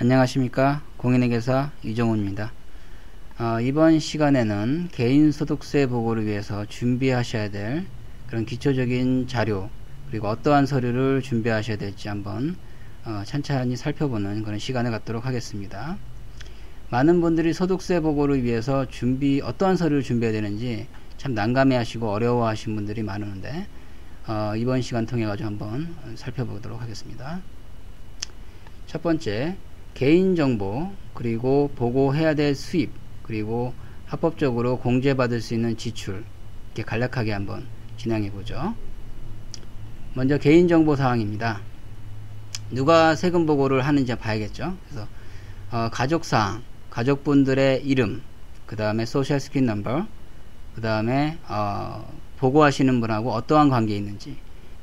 안녕하십니까? 공인회계사 이정훈입니다. 어, 이번 시간에는 개인소득세 보고를 위해서 준비하셔야 될 그런 기초적인 자료 그리고 어떠한 서류를 준비하셔야 될지 한번 어, 찬찬히 살펴보는 그런 시간을 갖도록 하겠습니다. 많은 분들이 소득세 보고를 위해서 준비 어떠한 서류를 준비해야 되는지 참 난감해 하시고 어려워 하신 분들이 많은데 어, 이번 시간 통해 가지고 한번 살펴보도록 하겠습니다. 첫 번째 개인정보 그리고 보고해야 될 수입 그리고 합법적으로 공제받을 수 있는 지출 이렇게 간략하게 한번 진행해 보죠. 먼저 개인정보 사항입니다. 누가 세금 보고를 하는지 봐야겠죠? 그래서 어, 가족 사항 가족분들의 이름 그 다음에 소셜 스킨 넘버 그 다음에 어, 보고하시는 분하고 어떠한 관계에 있는지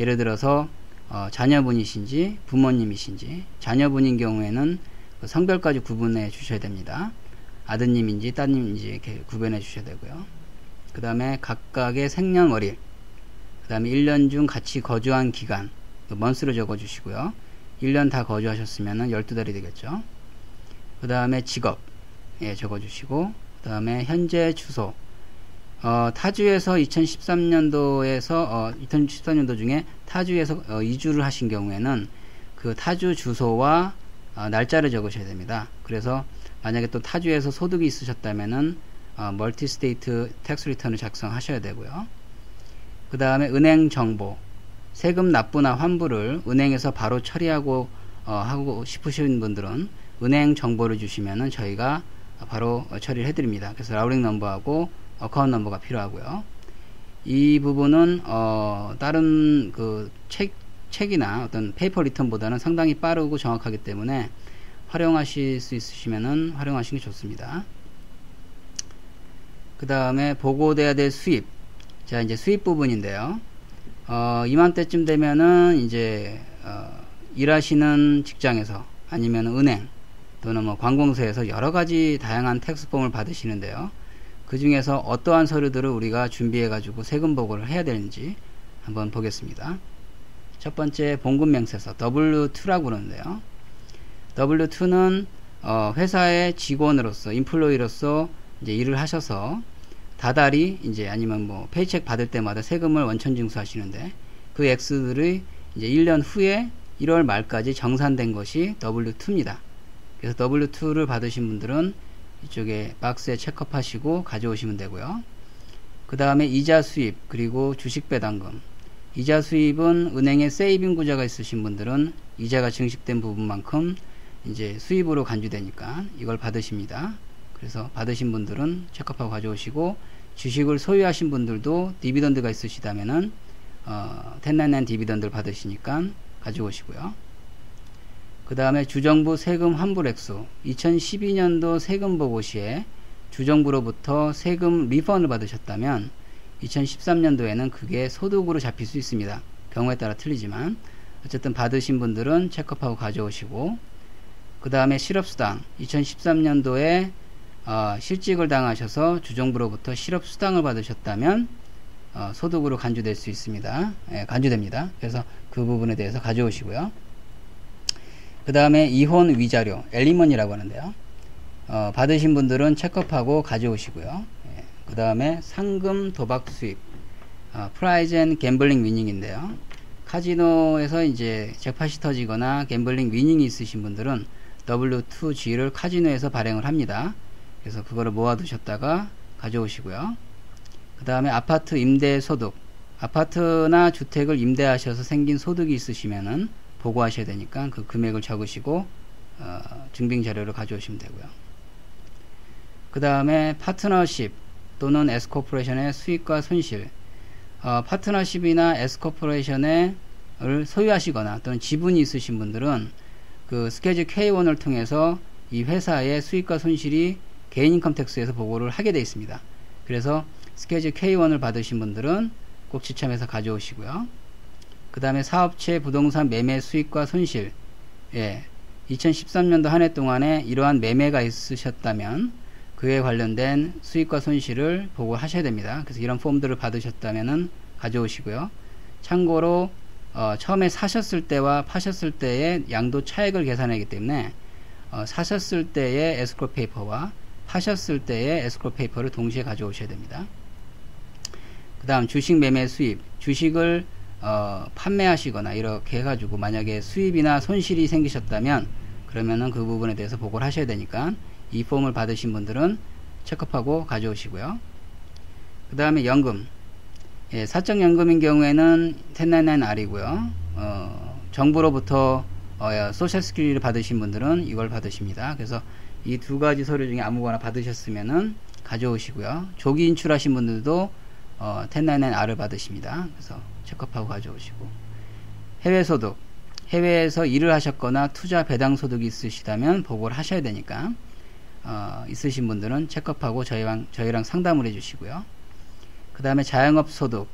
예를 들어서 어, 자녀분이신지 부모님이신지 자녀분인 경우에는 그 성별까지 구분해 주셔야 됩니다. 아드님인지 따님인지 이렇게 구분해 주셔야 되고요. 그 다음에 각각의 생년월일 그 다음에 1년 중 같이 거주한 기간 먼스로 적어 주시고요. 1년 다 거주하셨으면 12달이 되겠죠. 그 다음에 직업 예, 적어 주시고 그 다음에 현재 주소 어, 타주에서 2013년도에서 어, 2013년도 중에 타주에서 어, 이주를 하신 경우에는 그 타주 주소와 어, 날짜를 적으셔야 됩니다. 그래서 만약에 또 타주에서 소득이 있으셨다면은 어, 멀티 스테이트 텍스 리턴을 작성하셔야 되고요. 그 다음에 은행 정보 세금 납부나 환불을 은행에서 바로 처리하고 어, 하고 싶으신 분들은 은행 정보를 주시면은 저희가 바로 처리를 해드립니다. 그래서 라우링 넘버하고 어카운트 넘버가 필요하고요. 이 부분은 어, 다른 그 책 책이나 어떤 페이퍼 리턴보다는 상당히 빠르고 정확하기 때문에 활용하실 수 있으시면은 활용하시는 게 좋습니다. 그 다음에 보고돼야 될 수입. 자, 이제 수입 부분인데요. 어, 이맘때쯤 되면은 이제, 어, 일하시는 직장에서 아니면 은행 또는 뭐 관공서에서 여러 가지 다양한 텍스폼을 받으시는데요. 그 중에서 어떠한 서류들을 우리가 준비해 가지고 세금 보고를 해야 되는지 한번 보겠습니다. 첫 번째 봉급 명세서 W2라고 그러는데요. W2는 어, 회사의 직원으로서 인플로이로서 이제 일을 하셔서 다달이 이제 아니면 뭐 페이책 받을 때마다 세금을 원천 징수하시는데 그 액수들이 이제 1년 후에 1월 말까지 정산된 것이 W2입니다. 그래서 W2를 받으신 분들은 이쪽에 박스에 체크업하시고 가져오시면 되고요. 그 다음에 이자 수입 그리고 주식 배당금 이자 수입은 은행에 세이빙 구자가 있으신 분들은 이자가 증식된 부분만큼 이제 수입으로 간주되니까 이걸 받으십니다. 그래서 받으신 분들은 체크하고 가져오시고 주식을 소유하신 분들도 디비던드가 있으시다면은 어, 1099 디비던드를 받으시니까 가져오시고요. 그 다음에 주정부 세금 환불 액수 2012년도 세금 보고 시에 주정부로부터 세금 리펀을 받으셨다면 2013년도에는 그게 소득으로 잡힐 수 있습니다. 경우에 따라 틀리지만 어쨌든 받으신 분들은 체크업하고 가져오시고 그 다음에 실업수당 2013년도에 어, 실직을 당하셔서 주정부로부터 실업수당을 받으셨다면 어, 소득으로 간주될 수 있습니다. 예, 간주됩니다. 그래서 그 부분에 대해서 가져오시고요. 그 다음에 이혼 위자료 엘리먼이라고 하는데요. 어, 받으신 분들은 체크업하고 가져오시고요. 그 다음에 상금 도박 수입 어, 프라이즈 앤 갬블링 위닝인데요. 카지노에서 이제 잭팟이 터지거나 갬블링 위닝이 있으신 분들은 W2G를 카지노에서 발행을 합니다. 그래서 그거를 모아두셨다가 가져오시고요. 그 다음에 아파트 임대 소득. 아파트나 주택을 임대하셔서 생긴 소득이 있으시면은 보고하셔야 되니까 그 금액을 적으시고 어, 증빙 자료를 가져오시면 되고요. 그 다음에 파트너십 또는 S코퍼레이션의 수익과 손실 어, 파트너십이나 S코퍼레이션을 소유하시거나 또는 지분이 있으신 분들은 그 스케줄 K1을 통해서 이 회사의 수익과 손실이 개인 인컴 텍스에서 보고를 하게 되어 있습니다. 그래서 스케줄 K1을 받으신 분들은 꼭 지참해서 가져오시고요. 그 다음에 사업체 부동산 매매 수익과 손실 예, 2013년도 한 해 동안에 이러한 매매가 있으셨다면 그에 관련된 수익과 손실을 보고하셔야 됩니다. 그래서 이런 폼들을 받으셨다면 가져오시고요. 참고로 어, 처음에 사셨을 때와 파셨을 때의 양도 차액을 계산하기 때문에 어, 사셨을 때의 에스크로 페이퍼와 파셨을 때의 에스크로 페이퍼를 동시에 가져오셔야 됩니다. 그 다음 주식 매매 수입 주식을 어, 판매하시거나 이렇게 해가지고 만약에 수입이나 손실이 생기셨다면 그러면은 그 부분에 대해서 보고를 하셔야 되니까 이 폼을 받으신 분들은 체크하고 가져오시고요. 그 다음에 연금 예, 사적연금인 경우에는 1099R이고요. 어, 정부로부터 어, 소셜스키를 받으신 분들은 이걸 받으십니다. 그래서 이 두 가지 서류 중에 아무거나 받으셨으면은 가져오시고요. 조기 인출하신 분들도 어, 1099R을 받으십니다. 그래서 체크하고 가져오시고 해외 소득 해외에서 일을 하셨거나 투자 배당 소득이 있으시다면 보고를 하셔야 되니까 어, 있으신 분들은 체크하고 저희랑 저희랑 상담을 해주시고요. 그 다음에 자영업 소득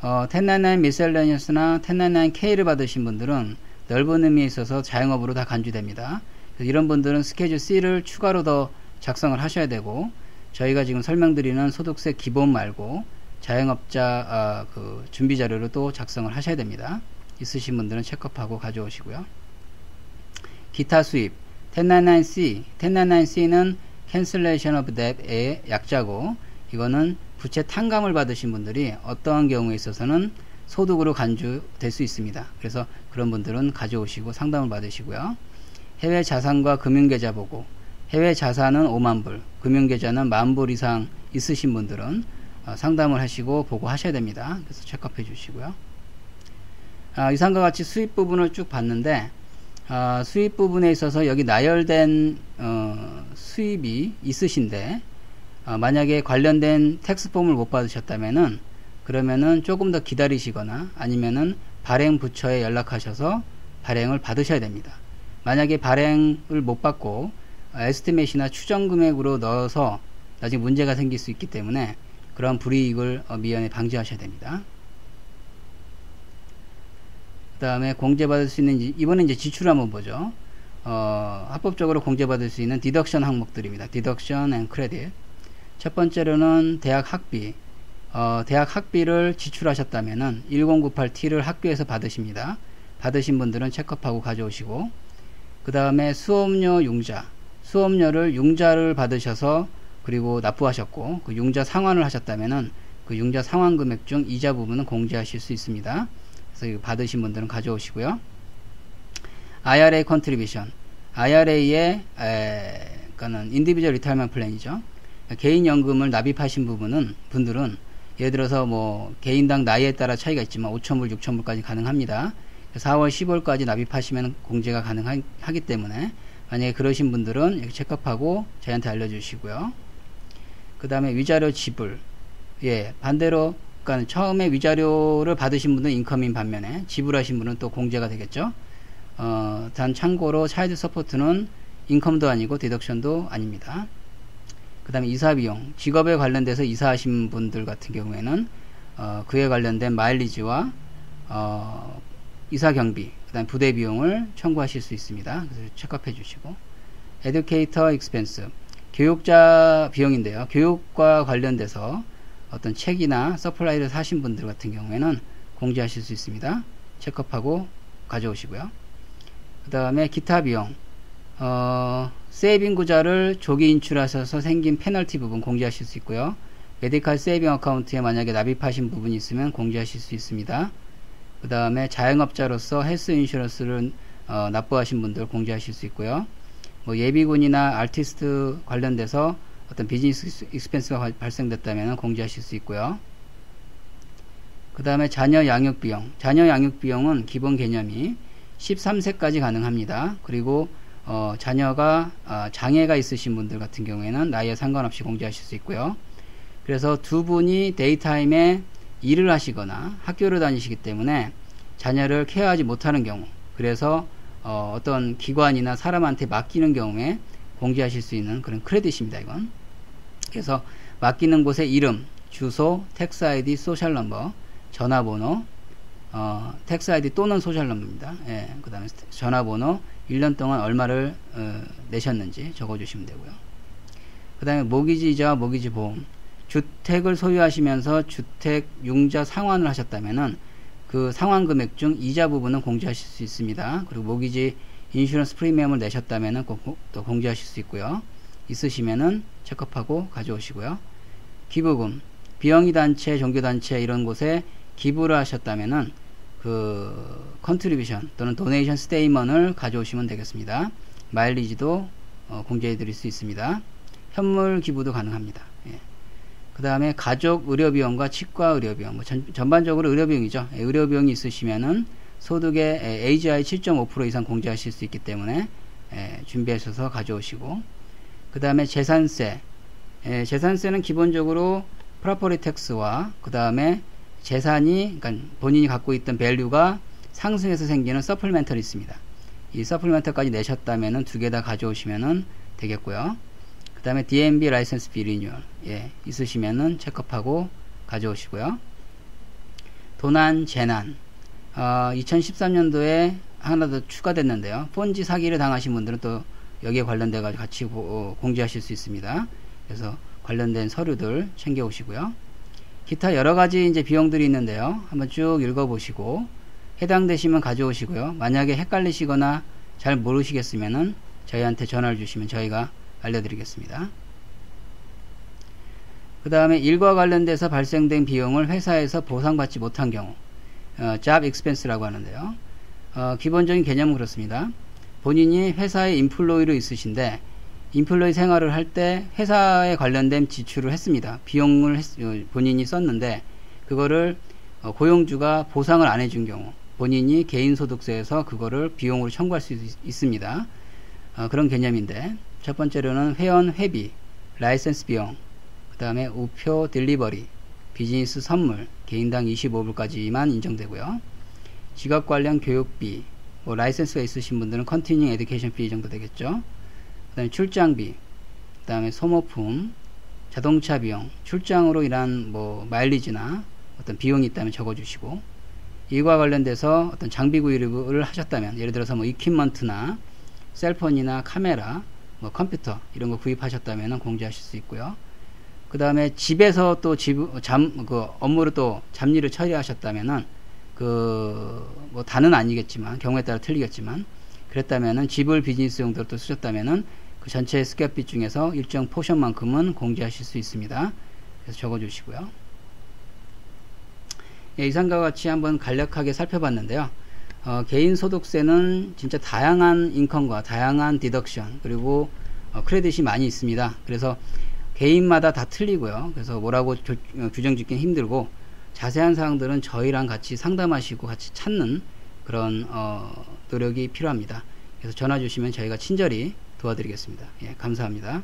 어, 1099 미셀레니어스나 1099K를 받으신 분들은 넓은 의미에 있어서 자영업으로 다 간주됩니다. 이런 분들은 스케줄 C를 추가로 더 작성을 하셔야 되고 저희가 지금 설명드리는 소득세 기본 말고 자영업자 아, 그 준비 자료를 또 작성을 하셔야 됩니다. 있으신 분들은 체크업하고 가져오시고요. 기타 수입 1099C 1099C는 cancellation of debt의 약자고 이거는 부채 탕감을 받으신 분들이 어떠한 경우에 있어서는 소득으로 간주될 수 있습니다. 그래서 그런 분들은 가져오시고 상담을 받으시고요. 해외 자산과 금융계좌 보고 해외 자산은 5만 불, 금융계좌는 만불 이상 있으신 분들은 어, 상담을 하시고 보고 하셔야 됩니다. 그래서 체크해 주시고요. 아, 이상과 같이 수입 부분을 쭉 봤는데 아, 수입 부분에 있어서 여기 나열된 어, 수입이 있으신데 어, 만약에 관련된 텍스폼을 못 받으셨다면은 그러면은 조금 더 기다리시거나 아니면은 발행 부처에 연락하셔서 발행을 받으셔야 됩니다. 만약에 발행을 못 받고 에스티메이시나 추정 금액으로 넣어서 나중에 문제가 생길 수 있기 때문에 그런 불이익을 어, 미연에 방지하셔야 됩니다. 그 다음에 공제받을 수 있는 이번에 이제 지출 한번 보죠. 어, 합법적으로 공제받을 수 있는 디덕션 항목들입니다. 디덕션 앤 크레딧. 첫 번째로는 대학 학비. 어, 대학 학비를 지출하셨다면은 1098T를 학교에서 받으십니다. 받으신 분들은 체크업하고 가져오시고 그 다음에 수업료 융자 수업료를 융자를 받으셔서 그리고 납부하셨고 그 융자 상환을 하셨다면은 그 융자 상환 금액 중 이자 부분은 공제하실 수 있습니다. 그래서 받으신 분들은 가져오시고요. IRA 컨트리비션 IRA의 에, 그는 인디비주얼 리타이먼 플랜이죠. 개인 연금을 납입하신 부분은 분들은 예를 들어서 뭐 개인당 나이에 따라 차이가 있지만 5천불, 6천불까지 가능합니다. 4월, 10월까지 납입하시면 공제가 가능하기 때문에 만약에 그러신 분들은 여기 체크업하고 저희한테 알려주시고요. 그 다음에 위자료 지불. 예, 반대로 그러니까 처음에 위자료를 받으신 분은 인컴인 반면에 지불하신 분은 또 공제가 되겠죠. 어, 단 참고로 차이드 서포트는 인컴도 아니고 디덕션도 아닙니다. 그 다음에 이사 비용, 직업에 관련돼서 이사하신 분들 같은 경우에는 어, 그에 관련된 마일리지와 어, 이사 경비, 그 다음 부대 비용을 청구하실 수 있습니다. 그래서 체크해 주시고 에듀케이터 익스펜스, 교육자 비용인데요. 교육과 관련돼서 어떤 책이나 서플라이를 사신 분들 같은 경우에는 공제하실 수 있습니다. 체크하고 가져오시고요. 그 다음에 기타 비용, 어, 세이빙 구자를 조기 인출하셔서 생긴 페널티 부분 공제하실 수 있고요. 메디칼 세이빙 어카운트에 만약에 납입하신 부분이 있으면 공제하실 수 있습니다. 그 다음에 자영업자로서 헬스 인슈런스를 어, 납부하신 분들 공제하실 수 있고요. 뭐 예비군이나 아티스트 관련돼서 어떤 비즈니스 익스펜스가 발생됐다면 공제하실 수 있고요. 그 다음에 자녀 양육 비용. 자녀 양육 비용은 기본 개념이 13세까지 가능합니다. 그리고 어, 자녀가 어, 장애가 있으신 분들 같은 경우에는 나이에 상관없이 공제하실 수 있고요. 그래서 두 분이 데이타임에 일을 하시거나 학교를 다니시기 때문에 자녀를 케어하지 못하는 경우 그래서 어, 어떤 기관이나 사람한테 맡기는 경우에 공제하실 수 있는 그런 크레딧입니다. 이건 그래서 맡기는 곳의 이름, 주소, 텍스 아이디, 소셜 넘버, 전화번호, 어, 텍스 아이디 또는 소셜 넘버입니다. 예, 그 다음에 전화번호, 1년 동안 얼마를 어, 내셨는지 적어주시면 되고요. 그 다음에 모기지 이자와 모기지 보험. 주택을 소유하시면서 주택 융자 상환을 하셨다면은 그 상환 금액 중 이자 부분은 공제하실 수 있습니다. 그리고 모기지 인슈런스 프리미엄을 내셨다면은 또 공제하실 수 있고요. 있으시면은 체크업하고 가져오시고요. 기부금, 비영리 단체, 종교 단체 이런 곳에 기부를 하셨다면은 그 컨트리뷰션 또는 도네이션 스테이먼을 가져오시면 되겠습니다. 마일리지도 어, 공제해 드릴 수 있습니다. 현물 기부도 가능합니다. 예. 그 다음에 가족 의료비용과 치과 의료비용, 뭐 전, 반적으로 의료비용이죠. 예, 의료비용이 있으시면은 소득의 AGI 7.5% 이상 공제하실 수 있기 때문에 예, 준비하셔서 가져오시고 그 다음에 재산세 예, 재산세는 기본적으로 프라퍼리 텍스와 그 다음에 재산이 그러니까 본인이 갖고 있던 밸류가 상승해서 생기는 서플멘털이 있습니다. 이 서플멘털까지 내셨다면은 두 개 다 가져오시면은 되겠고요. 그 다음에 DMB 라이센스 비 리뉴얼 예, 있으시면은 체크업하고 가져오시고요. 도난 재난 어, 2013년도에 하나 더 추가됐는데요. 폰지 사기를 당하신 분들은 또 여기에 관련돼 가지고 같이 고, 어, 공지하실 수 있습니다. 그래서 관련된 서류들 챙겨 오시고요. 기타 여러 가지 이제 비용들이 있는데요. 한번 쭉 읽어 보시고 해당되시면 가져오시고요. 만약에 헷갈리시거나 잘 모르시겠으면은 저희한테 전화를 주시면 저희가 알려드리겠습니다. 그 다음에 일과 관련돼서 발생된 비용을 회사에서 보상받지 못한 경우 어, job expense라고 하는데요. 어, 기본적인 개념은 그렇습니다. 본인이 회사의 인플로이로 있으신데 인플로이 생활을 할 때 회사에 관련된 지출을 했습니다. 비용을 했, 어, 본인이 썼는데 그거를 어, 고용주가 보상을 안 해준 경우 본인이 개인소득세에서 그거를 비용으로 청구할 수 있, 습니다 어, 그런 개념인데 첫 번째로는 회원 회비, 라이센스 비용, 그 다음에 우표 딜리버리, 비즈니스 선물, 개인당 25불까지만 인정되고요. 직업 관련 교육비, 뭐 라이센스가 있으신 분들은 컨티닝 에듀케이션 비 정도 되겠죠. 그 다음에 출장비, 그 다음에 소모품, 자동차 비용, 출장으로 인한 뭐 마일리지나 어떤 비용이 있다면 적어주시고 이와 관련돼서 어떤 장비 구입을 하셨다면 예를 들어서 뭐 이퀴먼트나 셀폰이나 카메라, 뭐 컴퓨터 이런 거 구입하셨다면 공제하실 수 있고요. 그 다음에 집에서 또 집, 잠, 그 업무를 또 잡일을 처리하셨다면은 그, 뭐 다는 아니겠지만, 경우에 따라 틀리겠지만, 그랬다면은 집을 비즈니스 용도로 또 쓰셨다면은 그 전체 스캡빛 중에서 일정 포션만큼은 공제하실 수 있습니다. 그래서 적어 주시고요. 예, 이상과 같이 한번 간략하게 살펴봤는데요. 어, 개인 소득세는 진짜 다양한 인컴과 다양한 디덕션 그리고 어, 크레딧이 많이 있습니다. 그래서 개인마다 다 틀리고요. 그래서 뭐라고 조, 어, 규정 짓긴 힘들고 자세한 사항들은 저희랑 같이 상담하시고 같이 찾는 그런 어, 노력이 필요합니다. 그래서 전화 주시면 저희가 친절히 도와드리겠습니다. 예, 감사합니다.